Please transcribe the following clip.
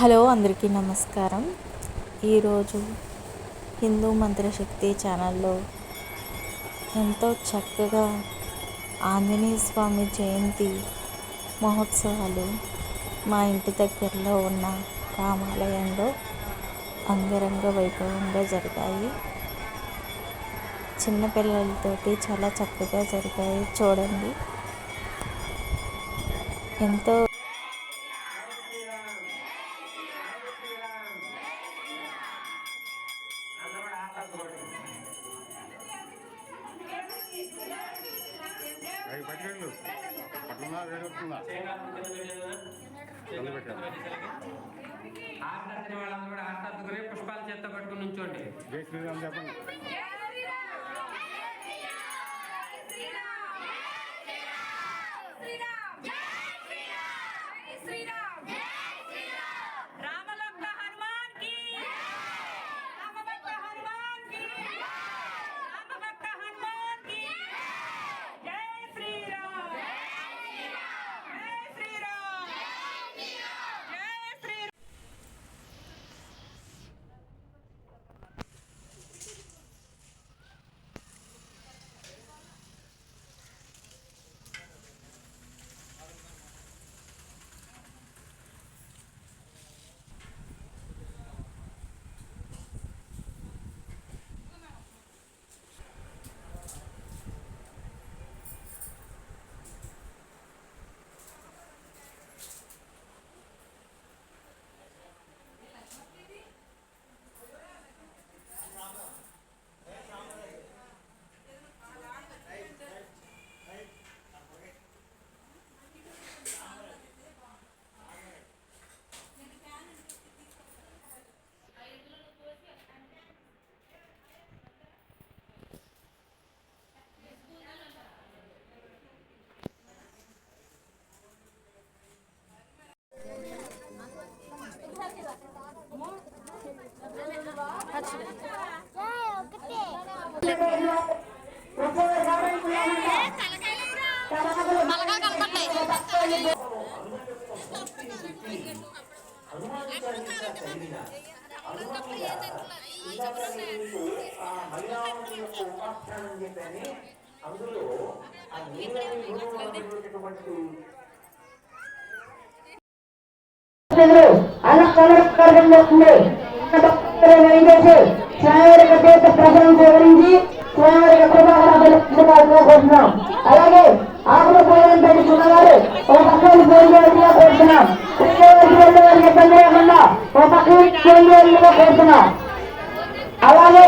Hello అందరికీ నమస్కారం. ఈరోజు హిందూ మంత్రశక్తి ఛానల్లో ఎంతో చక్కగా ఆంజనేయ స్వామి జయంతి మహోత్సవాలు మా ఇంటి దగ్గరలో ఉన్న రామాలయంలో అంగరంగ వైభవంగా జరిగాయి. చిన్నపిల్లలతోటి చాలా చక్కగా జరిగాయి చూడండి. ఎంతో అవి పట్టుకెళ్ళు. పట్టున్నా వేడొస్తుందా ఆరతత్తుని వాళ్ళందరూ కూడా ఆరతత్తుకుని పుష్పాల చేత పట్టుకుని నుంచోండి. జై శ్రీరామ్ చెప్పండి. అలంకరణలోస్తుంది కోరుతున్నాం అలాగే ఆకుల పోయిన పెట్టుకున్నవారు ఒక కోరుతున్నాం ఇబ్బంది లేకుండా ఒక కోరుతున్నాం అలాగే